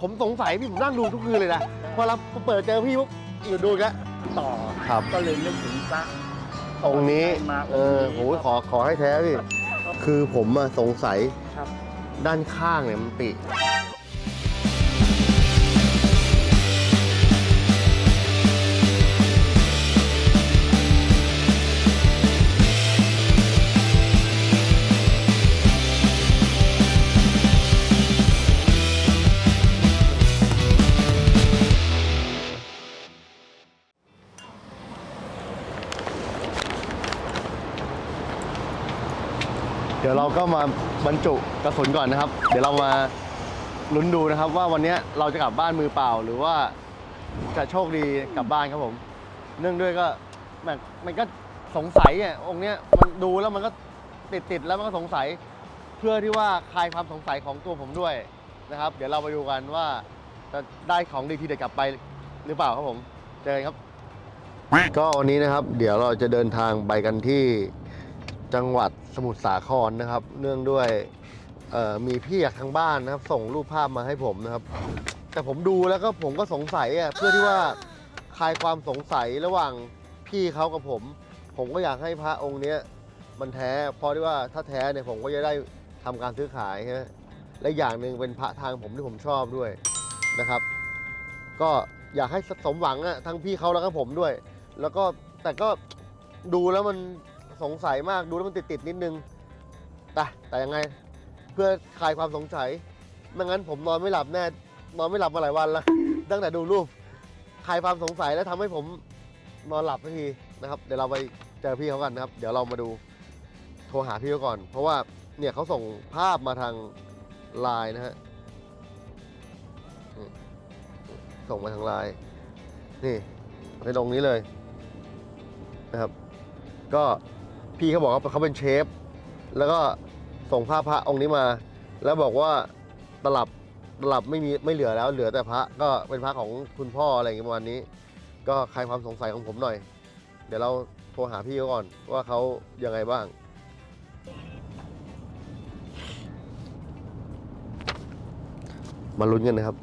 ผมสงสัยพี่ผมนั่งดูทุกคืนเลยนะพอเราเปิดเจอพี่ปุ๊บอยู่ดูอีกแล้วต่อครับ ก็เลยนึกถึงพระองค์นี้ มาเออโหขอขอให้แท้พี่ คือผมอะสงสัยครับ ด้านข้างเนี่ยมันปิ ดี๋ยวเราก็มาบรรจุกระสุนก่อนนะครับ เดี๋ยวเรามาลุ้นดูนะครับ ว่าวันนี้เราจะกลับบ้านมือเปล่า หรือว่าจะโชคดีกลับบ้านครับผม เนื่องด้วยก็มันมันก็สงสัยอะองค์เนี้ยมันดูแล้วมันก็ติดติดแล้วมันก็สงสัยเพื่อที่ว่าคลายความสงสัยของตัวผมด้วยนะครับ เดี๋ยวเราไปดูกันว่าจะได้ของดีทีเด็ดกลับไปหรือเปล่าครับผมเจอกันครับ ก็วันนี้นะครับ เดี๋ยวเราจะเดินทางไปกันที่ จังหวัดสมุทรสาครนะครับ เนื่องด้วยมีพี่จากทางบ้านนะครับ ส่งรูปภาพมาให้ผมนะครับ แต่ผมดูแล้วก็ผมก็สงสัยอะเพื่อที่ว่าคลายความสงสัยระหว่างพี่เขากับผม ผมก็อยากให้พระองค์เนี้ยมันแท้เพราะที่ว่าถ้าแท้เนี่ยผมก็จะได้ทำการซื้อขายฮะและอย่างหนึ่งเป็นพระทางผมที่ผมชอบด้วยนะครับ ก็อยากให้สมหวังอะทั้งพี่เขาแล้วก็ผมด้วย แล้วก็แต่ก็ดูแล้วมัน สงสัยมากดูแล้วมันติดติดๆนิดนึงแต่แต่ยังไงเพื่อคลายความสงสัยไม่งั้นผมนอนไม่หลับแน่นอนไม่หลับมาหลายวันล้วตั้งแต่ดูรูปคลายความสงสัยแล้วทำให้ผมนอนหลับทันทีนะครับ เดี๋ยวเราไปเจอพี่เขากันนะครับ เดี๋ยวเรามาดูโทรหาพี่เขาก่อน เพราะว่าเนี่ยเขาส่งภาพมาทางไลน์นะฮะส่งมาทางไลน์นี่ในตรงนี้เลยนะครับ ก็ พี่เขาบอกว่าเขาเป็นเชฟ แล้วก็ส่งภาพพระองค์นี้มา แล้วบอกว่าตลับตลับไม่มีไม่เหลือแล้ว เหลือแต่พระก็เป็นพระของคุณพ่ออะไรอย่างเงี้ยประมาณนี้ ก็คลายความสงสัยของผมหน่อย เดี๋ยวเราโทรหาพี่เขาก่อนว่าเขายังไงบ้าง มาลุ้นกันนะครับ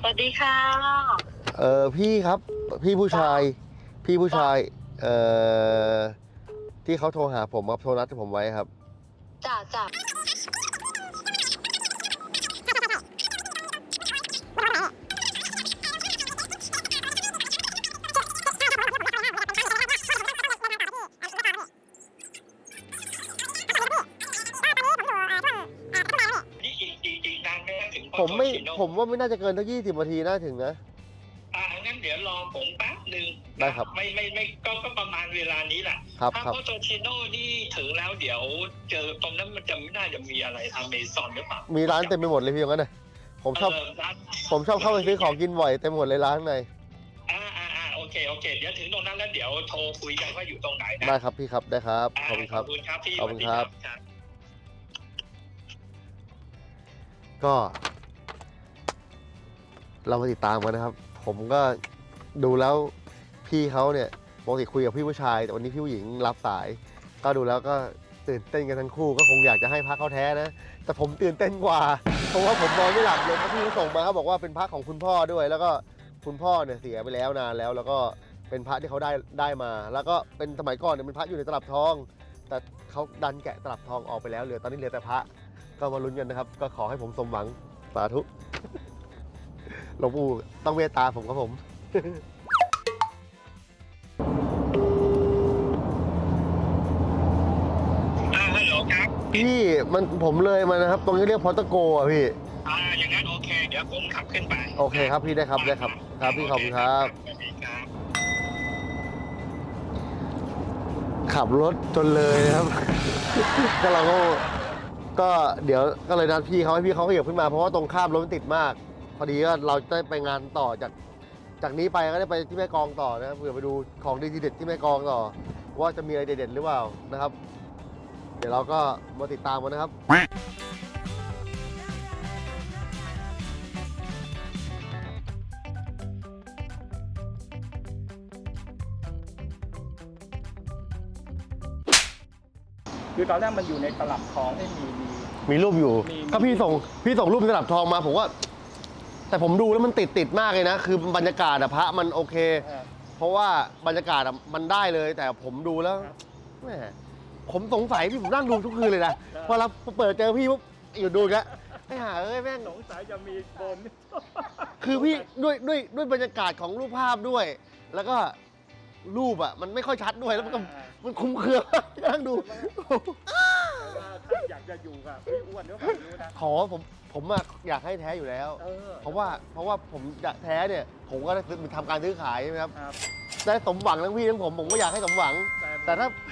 สวัสดีค่ะ เออพี่ครับพี่ผู้ชาย พี่ผู้ชายเอ่อที่เขาโทรหาผมครับโทรนัดผมไว้ครับจ้าจ้านี่อีกอีกอีกนานไหมครับถึงผมไม่โตชิโน่ผมว่าไม่น่าจะเกินทั้งยี่สิบนาทีน่าถึงนะ ได้ครับไม่ไม่ไม่ก็ก็ประมาณเวลานี้แหละครับถ้าครับโปโตชิโน่นี่ถึงแล้วเดี๋ยว เจอตรงนั้นมันจะไม่น่าจะมีอะไรอเมซอนหรือเปล่ามีร้านเต็มไปหมดเลยพี่อย่างนั้นนะผมชอบเร้านผมชอบเข้าไปซื้อของกินบ่อยเต็มหมดเลยร้านข้างในอ่าอ่าอ่าโอเคโอเค เดี๋ยวถึงตรงนั้นแล้วเดี๋ยวโทรคุยกันว่าอยู่ตรงไหนนะได้ครับพี่ครับได้ครับาขอบคุณครับ ขอบคุณครับพี่ขอบคุณสวัสดีครับครับ ก็ เรามาติดตามกันนะครับ ผมก็ดูแล้ว พี่เขาเนี่ยปกติคุยกับพี่ผู้ชาย แต่วันนี้พี่ผู้หญิงรับสาย ก็ดูแล้วก็ตื่นเต้นกันทั้งคู่ก็คงอยากจะให้พักเขาแท้นะ แต่ผมตื่นเต้นกว่า เพราะว่าผมนอนไม่หลับเลยเพราะพี่เขาส่งมาเขาบอกว่าเป็นพระของคุณพ่อด้วย แล้วก็คุณพ่อเนี่ยเสียไปแล้วนานแล้ว แล้วก็เป็นพระที่เขาได้ได้มา แล้วก็เป็นสมัยก่อนเนี่ยเป็นพระอยู่ในตลับทอง แต่เขาดันแกะตลับทองออกไปแล้วเหลือตอนนี้เหลือแต่พระก็มาลุ้นกันนะครับ ก็ขอให้ผมสมหวังสาธุหลวงปู่ต้องเมตตาผมครับผม พี่มันผมเลยมานะครับ ตรงนี้เรียกพอตโกอะพี่ อ่าอย่างนั้นโอเค เดี๋ยวผมขับขึ้นไปโอเคครับพี่ได้ครับได้ครับ ครับพี่ขอบคุณครับ สวัสดีครับ ขับรถจนเลยนะครับ ก็เราก็ก็เดี๋ยวก็เลยนัดพี่เขาให้พี่เขาขยับขึ้นมาเพราะว่าตรงข้ามรถมันติดมาก พอดีก็เราได้ไปงานต่อจากจากนี้ไปก็ได้ไปที่แม่กลองต่อนะครับเผื่อไปดูของดีทีเด็ดที่แม่กลองต่อ ว่าจะมีอะไรเด็ดๆหรือเปล่านะครับเดี๋ยวเราก็มาติดตามกันนะครับ คือตตอนแรกมันอยู่ในตลับทองให้มีมี มีรูปอยู่ มีก็พี่ส่งพี่ส่งรูปเป็นตลับทองมาผมว่า แต่ผมดูแล้วมันติดติดมากเลยนะ คือบรรยากาศอะพระมันโอเค เออเพราะว่าบรรยากาศอะมันได้เลย แต่ผมดูแล้วครับแหม ผมสงสัยพี่ผมนั่งดูทุกคืนเลยนะครับพอเราเปิดเจอพี่ปุ๊บอยู่ดูอีกแล้วไอ้ห่าเอ้ยแม่ง สงสัยจะมีบนคือพี่ด้วยด้วยด้วยบรรยากาศของรูปภาพด้วย แล้วก็รูปอะมันไม่ค่อยชัดด้วยแล้วมันก็อ่ามันคุ้มเครือ นั่งดู แต่ว่าถ้าอยากจะอยู่กับพี่อ้วนก็แบบนี้นะ ขอผมผมอะอยากให้แท้อยู่แล้ว เออเพราะว่าเพราะว่าผมจะแท้เนี่ย ผมก็ได้ทำการซื้อขายใช่ไหมครับ ครับ ได้สมหวังทั้งพี่ทั้งผมผมก็อยากให้สมหวัง แต่ถ้าแท้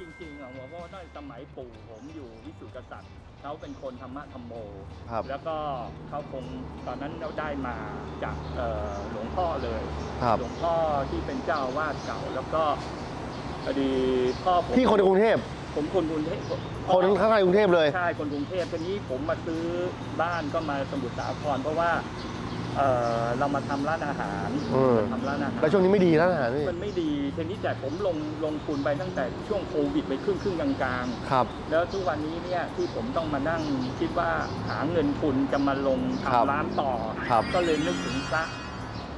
จริงๆอะผมว่าตั้งแต่สมัยปู่ผมอยู่วิสุทธิกษัตริย์เขาเป็นคนธรรมะธรรมโม ครับ แล้วก็เขาคงตอนนั้นเราได้มาจากเอ่อหลวงพ่อเลย ครับ หลวงพ่อที่เป็นเจ้าอาวาดเก่าแล้วก็พอดีพ่อผมพี่คนในกรุงเทพ ผมคนกรุงเทพคนข้างในกรุงเทพเลย ใช่คนกรุงเทพทีนี้ผมมาซื้อบ้านก็มาสมุทรสาครเพราะว่า เอ่อเรามาทำร้านอาหารอืม ทำร้านอาหารแล้วช่วงนี้ไม่ดีแล้วนะพี่มันไม่ดีทีนี้แต่ผมลงลงทุนไปตั้งแต่ช่วงโควิดไปครึ่งครึ่งๆกลางครับ ๆแล้วทุกวันนี้เนี่ยที่ผมต้องมานั่งคิดว่าหาเงินทุนจะมาลงครับ ทำร้านต่อ ครับก็เลยนึกถึงพระ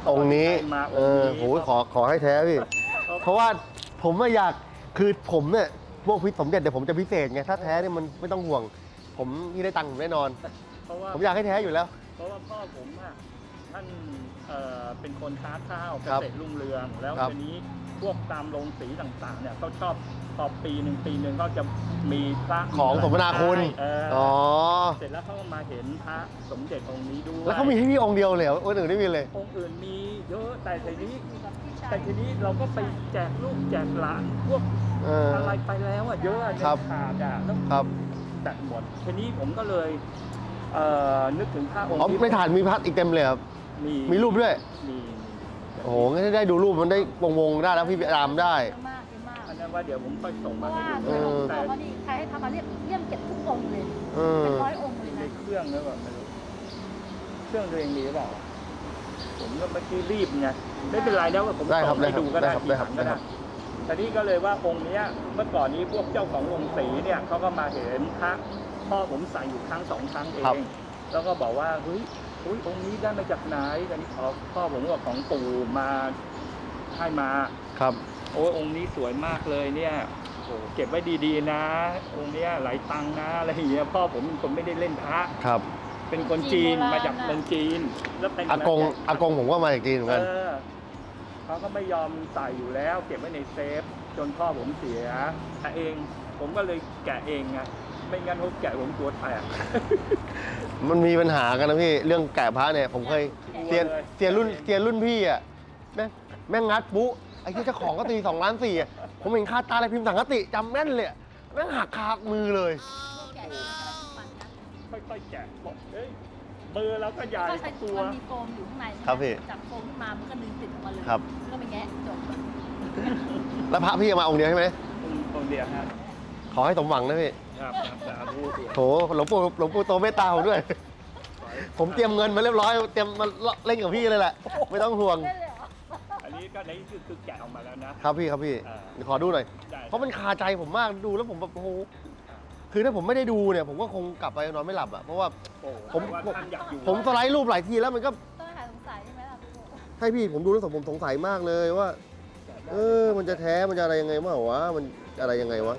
องค์นี้ได้มาเอองค์อนี้โหขอขอให้แท้พี่ เพราะว่าผมไม่อยากคือผมเนี่ยพวกพิสมเด็จเดี๋ยวผมจะพิเศษไงถ้าแท้เนี่ยมันไม่ต้องห่วง ผมที่ได้ตังค์ผมแน่นอน เพราะว่าผมอยากให้แท้อยู่แล้ว เพราะว่าพ่อผมอะ ท่านเอ่อเป็นคนค้าข้าวเกครับษตรรุ่งเรือง แล้วครับ ทีนี้พวกตามโรงสีต่างๆเนี่ยเขาชอบพอปีหนึ่งปีหนึ่งเขาจะมีพระของสมนาคุณเออออ๋อ เสร็จแล้วเขาก็มาเห็นพระสมเด็จองค์นี้ด้วย แล้วเขามีให้พี่องค์เดียวเลยเหรอองค์อื่นไม่มีเลย องค์อื่นมีเยอะแต่ทีนี้แต่ทีนี้เราก็ไปแจกลูกแจกหลานพวกเอออะไรไปแล้วอะเยอะอะในครับ ขาดอะแล้วครับแตกหมดทีนี้ผมก็เลยเอ่อนึกถึงพระองค์อ๋อที่ในถาดมีพัดอีกเต็มเลยครับ มีมีรูปด้วย มีโอ้โหงั้นได้ดูรูปมันได้วงวงๆได้แล้วพี่ตามได้ เยอะมากเยอะมาก อันนั้นว่าเดี๋ยวผมค่อยส่งเพมาราะให้ว่าดูเออเราก็ดีใครให้ทำมาเรียบเรียบเก็บทุกองค์เลย เออ เป็นร้อยองค์เลยในนะเครื่องแล้วแบบไม่รู้เครื่องตัวเองมีหรือเปล่า ผมก็เมื่อกี้รีบไงไม่เป็นไรแล้วผมได้ครับส่งให้ดูก็ได้ได้ครับทีหลังได้ก็ครัได้บ แต่นี่ก็เลยว่าองค์เนี้ย เมื่อก่อนนี้พวกเจ้าของโรงสีเนี่ยเขาก็มาเห็นพระพ่อผมใส่อยู่ครั้งสองครั้งเอครับ ง แล้วก็บอกว่าเฮ้ย เฮ้ยองค์นี้ได้มาจากไหนแต่นี่ขอพ่อผมก็ของปู่มาให้มา ครับ โอ้ยองค์นี้สวยมากเลยเนี่ยโอ้เก็บไว้ดีๆนะ องค์เนี้ยหลายตังค์นะอะไรอย่างเงี้ยพ่อผมเป็นคนไม่ได้เล่นพระครับ เป็นคนจีนมาจากเมืองจีน แล้วเป็นอากงอากงผมก็มาจากจีนเหมือนกัน เออเขาก็ไม่ยอมใส่อยู่แล้ว เก็บไว้ในเซฟ จนพ่อผมเสียแต่เอง ผมก็เลยแกะเองไง ไม่งั้นเขาแกะผมตัวแตก มันมีปัญหากันนะพี่ เรื่องแกะพระเนี่ยผมเคยเซียนเซียนรุ่นเซียนรุ่นพี่อะแม่งแม่งงัดปุ๊ไอ้ที่เจ้าของก็ตีสองล้านสี่อะผมเห็นคาตาอะไรพิมพ์สังกติจำแม่นเลยอะแม่งหักคามือเลย แกะที่กระทุกมันนะค่อยๆแกะบอกเฮ้ยมือเราก็ใหญ่ก็ใช้ตัวมันมีโฟมอยู่ข้างในใช่ไหมครับพี่จับโฟมขึ้นมา มันก็ดึงติดออกมาเลยครับ แล้วก็ไปแงะจบแล้วพระพี่เอามาองค์เดียวใช่ไหมคนเดียวฮะ ขอให้สมหวังนะพี่ครับครับสาธุโถหลวงปู่หลวงปู่โตเมตตาผมด้วย ผมเตรียมเงินมาเรียบร้อย เตรียมมาเล่นกับพี่เลยแหละ ไม่ต้องห่วง ได้เลยเหรออันนี้ก็ในที่สุดคือแกะออกมาแล้วนะ ครับพี่ครับพี่อ่า ขอดูหน่อย ได้เพราะมันคาใจผมมากดูแล้วผมแบบโอ้โหคือถ้าผมไม่ได้ดูเนี่ยผมก็คงกลับไปนอนไม่หลับอะเพราะว่า โอ้ผมว่าท่านอยากอยู่ผมสไลด์รูปหลายทีแล้วมันก็ต้องหายสงสัยใช่ไหมล่ะพี่โบให้พี่ผมดูแล้วผมสงสัยมากเลยว่า แกะได้เออ มันจะแท้มันจะอะไรยังไงวะมันอะไรยังไงวะ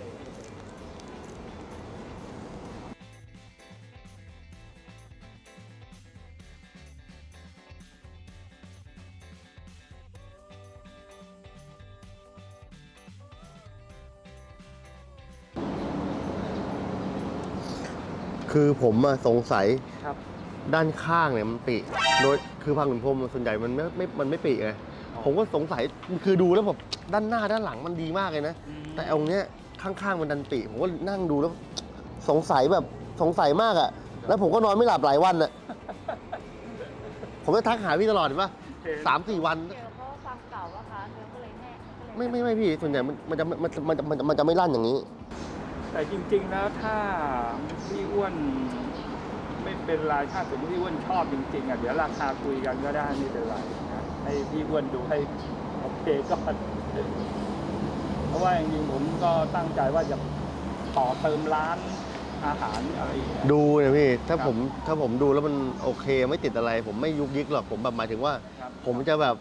คือผมอะสงสัยครับด้านข้างเนี่ยมันปิโดยคือพังขุนพรหมส่วนใหญ่มันไม่ไม่มันไม่ปิไงผมก็สงสัยคือดูแล้วแบบด้านหน้าด้านหลังมันดีมากเลยนะ อืมแต่องค์เนี้ยข้างๆมันดันปิผมก็นั่งดูแล้ว สงสัยแบบสงสัยมากอะแล้วผมก็นอนไม่หลับหลายวันอะผมจะทักหาพี่ตลอดเห็นปะสามสี่วันเกี่ยวเพราะว่าความเก่าอะค่ะเนื้อก็เลยแห้งนก็เลยไม่ไม่ไม่พี่ส่วนใหญ่มันมันจะมันจะมันจะมันจะมันจะไม่ลั่นอย่างนี้ แต่จริง ๆ แล้วถ้าพี่อ้วนไม่เป็นไรถ้าสมมติพี่อ้วนชอบจริงๆอะเดี๋ยวราคาคุยกันก็ได้ไม่เป็นไรนะให้พี่อ้วนดูให้โอเคก็เพราะว่าจริงๆผมก็ตั้งใจว่าจะต่อเติมร้านอาหารอะไรอย่างเงี้ย ดูเนี่ยพี่ถ้าครับผมถ้าผมดูแล้วมันโอเคไม่ติดอะไร ผมไม่ยุกยิกหรอกผมแบบหมายถึงว่า ครับ ผมจะแบบ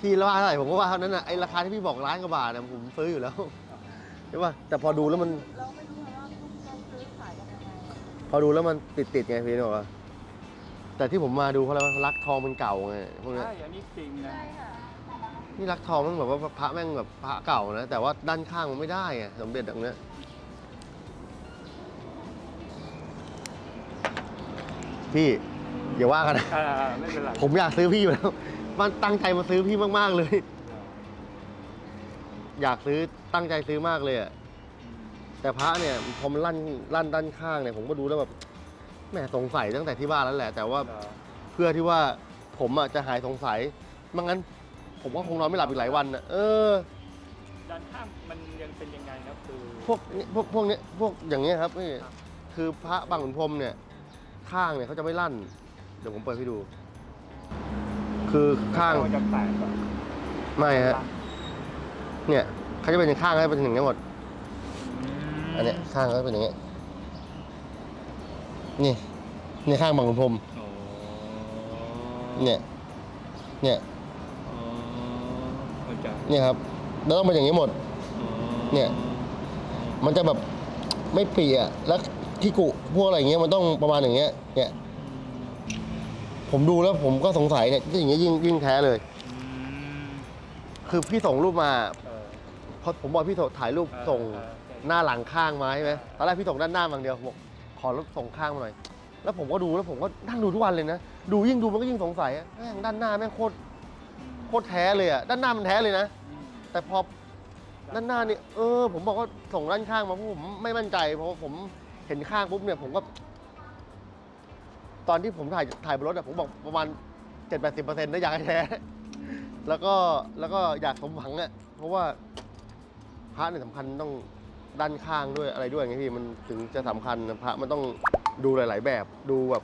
พี่ละว่าเท่าไหร่ผมก็ว่าเท่านั้นนะไอ้ราคาที่พี่บอกล้านกว่าบาทนะผมซื้ออยู่แล้ว ใช่ป่ะแต่พอดูแล้วมัน เราไม่รู้ว่าเราซื้อขายกันยังไงพอดูแล้วมันติดติดๆไงพี่นึกออกปะแต่ที่ผมมาดูเพราะอะไรวะรักทองมันเก่าไงพวกเนี้ยใช่อันนี้จริงนะ ใช่ค่ะนี่รักทองมันแบบว่าพระแม่งแบบพระเก่านะแต่ว่าด้านข้างมันไม่ได้ไงสมเด็จตรงเนี้ยพี่อย่าว่ากันนะ อ่าไม่เป็นไร ผมอยากซื้อพี่อยู่แล้ว มันตั้งใจมาซื้อพี่มาก ๆ เลย อยากซื้อตั้งใจซื้อมากเลยอะแต่พระเนี่ยพอมันลั่นลั่นด้านข้างเนี่ยผมก็ดูแล้วแบบแหมสงสัยตั้งแต่ที่บ้านแล้วแหละ แต่ว่าเออเพื่อที่ว่าผมอะจะหายสงสัยไม่งั้น ผมก็คงนอนไม่หลับอีกหลายวันอะเออ ด้านข้างมันยังเป็นยังไงครับคือ พวกนี้พวกพวกเนี้ยพวกอย่างเงี้ยครับนี่ครับ คือพระบางขุนพรหมเนี่ยข้างเนี่ยเขาจะไม่ลั่น เดี๋ยวผมเปิดให้ดู คือข้างก็จะแตกแบบไม่ฮะ เนี่ยเขาจะเป็นอย่างข้างเขาจะเป็นอย่างนี้หมด อันเนี้ยข้างเขาจะเป็นอย่างเงี้ยนี่นี่ข้างบางขุนพรหมอ๋อเนี่ย เนี่ยอ๋อเข้าใจเนี่ยครับแล้วต้องเป็นอย่างนี้หมดอ๋อเนี่ย มันจะแบบไม่เปียแล้วที่กุพวกอะไรอย่างเงี้ยมันต้องประมาณอย่างเงี้ย เนี่ย ผมดูแล้วผมก็สงสัยเนี่ยอย่างเงี้ยยิ่งยิ่งแท้เลยอืมคือพี่ส่งรูปมาเออ พอผมบอกพี่ถ่ายรูปส่งเออเออ หน้าหลังข้างมาใช่ไหมตอนแรกพี่ส่งด้านหน้ามาอย่างเดียวผมบอกขอรถส่งข้างมาหน่อย แล้วผมก็ดูแล้วผมก็นั่งดูทุกวันเลยนะ ดูยิ่งดูมันก็ยิ่งสงสัยอะแม่งด้านหน้าแม่งโคตรโคตรแท้เลยอะด้านหน้ามันแท้เลยนะอืมแต่พอด้านหน้านี่เออ ผมบอกว่าส่งด้านข้างมาเพราะผมไม่มั่นใจเพราะว่าผมเห็นข้างปุ๊บเนี่ยผมก็ ตอนที่ผมถ่ายถ่ายบนรถอะผมบอกประมาณเจ็ดแปดสิบเปอร์เซ็นต์นะอยากให้แท้ แล้วก็แล้วก็อยากสมหวังอะเพราะว่า พระเนี่ยสำคัญต้องด้านข้างด้วยอะไรด้วยไงพี่มันถึงจะสำคัญนะพระมันต้องดูหลาย ๆ แบบดูแบบ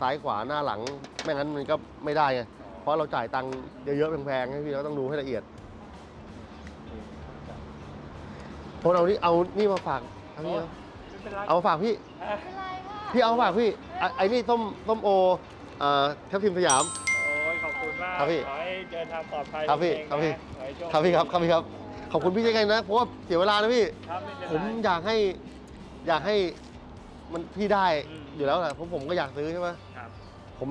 ซ้ายขวาหน้าหลัง ไม่งั้นมันก็ไม่ได้ไงเพราะเราจ่ายตังค์เยอะๆแพงๆให้พี่เราต้องดูให้ละเอียดคนเอานี่เอานี่มาฝากเอานี่เอาไม่เป็นไรเอามาฝากพี่ไม่เป็นไรค่ะพี่เอามาฝากพี่ไอ้ไอ้นี่ส้มส้มโอเอ่อทับทิมสยาม โอ้ยขอบคุณมากครับพี่ขอให้เดินทางปลอดภัยครับพี่เองครับพี่นะขอให้โชครับพี่ครับครับพี่ครับ ขอบคุณพี่ใจกันนะเพราะว่าเสียเวลานะพี่ ครับไม่เป็นผมไรอยากให้อยากให้มันพี่ได้อืม อยู่แล้วแหละเพราะผมก็อยากซื้อใช่ไหมครับผม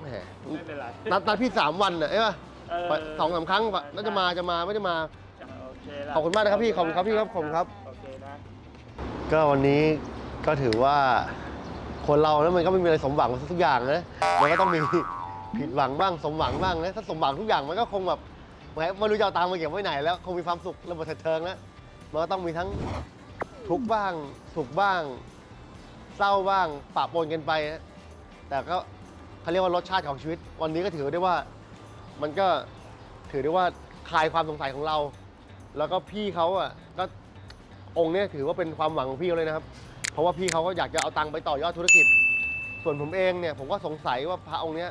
แหมไม่เป็นไรนัดนัดพี่สามวันน่ะใช่ป่ะเสองสามครั้งน่าจะมาจะมาไม่ได้มา โอเคละขอบคุณมากนะครับพี่ขอบคุณครับพี่ครับขอบคุณครับ โอเคนะ ก็วันนี้ก็ถือว่าคนเราแล้วมันก็ไม่มีอะไรสมหวังทุกอย่างนะมันก็ต้องมี ผิดหวังบ้างสมหวังบ้างนะถ้าสมหวังทุกอย่างมันก็คงแบบแหม ไม่รู้จะเอาตังค์มาเก็บไว้ไหนแล้ว คงมีความสุขระเบิดเทิงแล้วมันก็ต้องมีทั้งทุกข์บ้างสุขบ้าง เศร้าบ้างปะปนกันไปนะแต่ก็เขาเรียกว่ารสชาติของชีวิต วันนี้ก็ถือได้ว่ามันก็ถือได้ว่าคลายความสงสัยของเรา แล้วก็พี่เขาอะก็องค์เนี้ถือว่าเป็นความหวังของพี่เขาเลยนะครับ เพราะว่าพี่เขาก็อยากจะเอาตังค์ไปต่อยอดธุรกิจ ส่วนผมเองเนี่ยผมก็สงสัยว่าพระองค์เนี้ย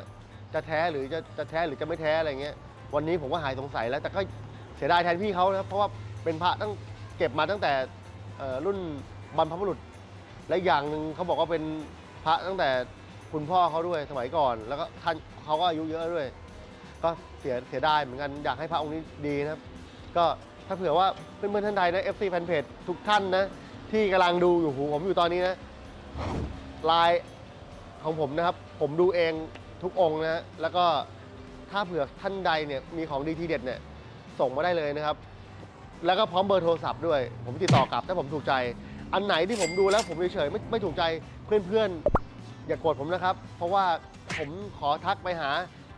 จะแท้หรือจะจะแท้หรือจะไม่แท้อะไรเงี้ย วันนี้ผมก็หายสงสัยแล้ว แต่ก็เสียดายแทนพี่เขานะเพราะว่าเป็นพระตั้งเก็บมาตั้งแต่เอ่อรุ่นบรรพบุรุษ และอย่างหนึ่งเขาบอกว่าเป็นพระตั้งแต่คุณพ่อเขาด้วยสมัยก่อน แล้วก็ท่านเขาก็อายุเยอะด้วย ก็เสียเสียดายเหมือนกันอยากให้พระองค์นี้ดีนะครับ ก็ถ้าเผื่อว่าเพื่อนๆท่านใดนะ FC แฟนเพจทุกท่านนะ ที่กำลังดูอยู่หูผมอยู่ตอนนี้นะไลน์ของผมนะครับ ผมดูเองทุกองค์นะแล้วก็ ถ้าเผื่อท่านใดเนี่ยมีของดีทีเด็ดเนี่ยส่งมาได้เลยนะครับ แล้วก็พร้อมเบอร์โทรศัพท์ด้วย ผมติดต่อกลับถ้าผมถูกใจ อันไหนที่ผมดูแล้วผมเฉยๆไม่ไม่ถูกใจเพื่อนๆ อย่ากโกรธผมนะครับ เพราะว่าผมขอทักไปหา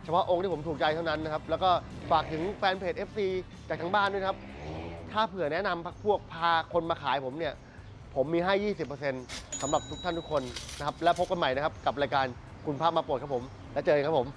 เฉพาะองค์ที่ผมถูกใจเท่านั้นนะครับ แล้วก็ฝากถึงแฟนเพจ FC จากทางบ้านด้วยนะครับ ถ้าเผื่อแนะนำพักพวกพาคนมาขายผมเนี่ยผมมีให้ 20%สำหรับทุกท่านทุกคนนะครับ แล้วพบกันใหม่นะครับกับรายการคุณภาพมาโปรดครับผม แล้วเจอกันครับผม